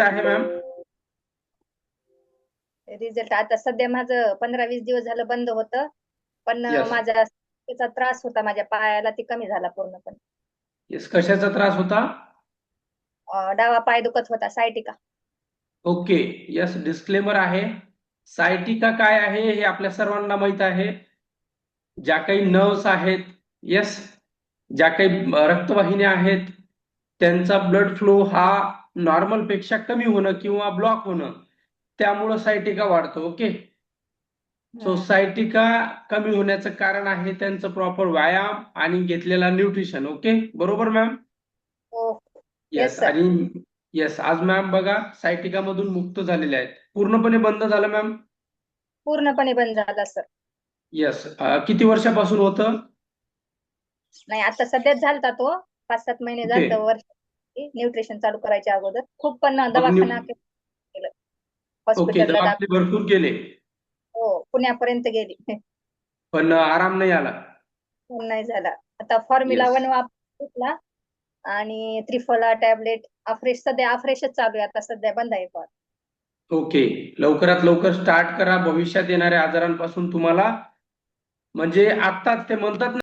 आहे ma'am result आता सध्या माझं पंधरा वीस दिवस झालं बंद होतं पण Yes. माझा त्याचा त्रास होता माझ्या पायाला ती कमी झाला पूर्णपणे. येस कशाचा त्रास होता? अं, डावा पाय दुखत होता सायटिका. ओके यस डिस्क्लेमर आहे. सायटिका काय आहे हे आपल्या सर्वांना माहीत आहे. ज्या काही नर्व्स आहेत यस ज्या काही अ, रक्तवाहिन्या आहेत त्यांचा ब्लड फ्लो हा नॉर्मलपेक्षा कमी होणं किंवा ब्लॉक होणं त्यामुळं सायटिका वाढतो ओके सो. सायटिका कमी होण्याचं कारण आहे त्यांचं प्रॉपर व्यायाम आणि घेतलेला न्यूट्रिशन ओके बरोबर मॅम हो. Yes sir. आणि येस आज मॅम बघा सायटिका मधून मुक्त झालेले आहेत. पूर्णपणे बंद झालं मॅम पूर्णपणे बंद झाला सर येस किती वर्षापासून होतं? नाही आता सध्याच झालता तो. पाच सात महिने. झालं वर्ष न्यूट्रिशन चालू करायच्या अगोदर. खूप पण दवाखाना केलं. हॉस्पिटलला भरपूर केले. हो पुण्यापर्यंत गेली. पण आराम नाही आला. पण नाही झाला. आता फॉर्म्युला. वन वापरला आणि त्रिफला टॅबलेट अफ्रेश सध्या अफ्रेशच चालू आहे. आता सध्या बंद आहे फॉर्म ओके लवकरात लवकर स्टार्ट करा. भविष्यात येणाऱ्या आजारांपासून तुम्हाला म्हणजे आत्ताच ते म्हणतात